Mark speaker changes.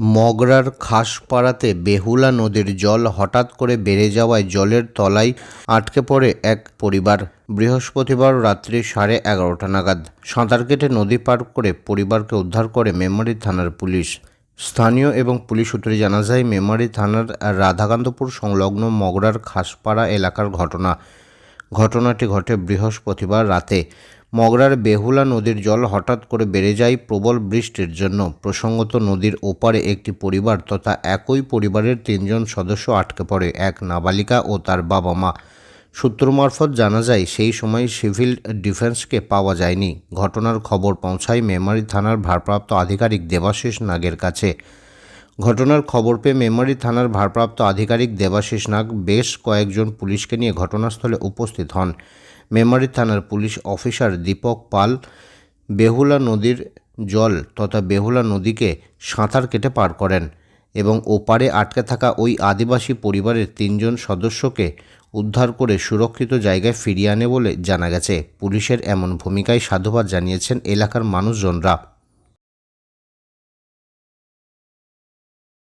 Speaker 1: মগরার খাসপাড়াতে বেহুলা নদীর জল হঠাৎ করে বেড়ে যাওয়ায় জলের তলায় আটকে পড়ে এক পরিবার। বৃহস্পতিবার রাত্রি সাড়ে এগারোটা নাগাদ সাঁতার কেটে নদী পার করে পরিবারকে উদ্ধার করে মেমারি থানার পুলিশ। স্থানীয় এবং পুলিশ সূত্রে জানা যায়, মেমারি থানার রাধাকান্তপুর সংলগ্ন মগরার খাসপাড়া এলাকার ঘটনা। ঘটনাটি ঘটে বৃহস্পতিবার রাতে। মগরার বেহুলা নদীর জল হঠাৎ করে বেড়ে যায় প্রবল বৃষ্টির জন্য। প্রসঙ্গত, নদীর ওপারে একটি পরিবার তথা একই পরিবারের তিনজন সদস্য আটকে পড়ে, এক নাবালিকা ও তার বাবা মা। সূত্র মারফত জানা যায়, সেই সময় সিভিল ডিফেন্সকে পাওয়া যায়নি। ঘটনার খবর পৌঁছায় মেমারি থানার ভারপ্রাপ্ত আধিকারিক দেবাশিস নাগের কাছে। ঘটনার খবর পেয়ে মেমারি থানার ভারপ্রাপ্ত আধিকারিক দেবাশিস নাগ বেশ কয়েকজন পুলিশকে নিয়ে ঘটনাস্থলে উপস্থিত হন। মেমারি থানার পুলিশ অফিসার দীপক পাল, বেহুলা নদীর জল তথা বেহুলা নদীকে সাঁতার কেটে পার করেন এবং ওপারে আটকে থাকা ওই আদিবাসী পরিবারের তিনজন সদস্যকে উদ্ধার করে সুরক্ষিত জায়গায় ফিরিয়ে আনে বলে জানা গেছে। পুলিশের এমন ভূমিকায় সাধুবাদ জানিয়েছেন এলাকার মানুষজনরা।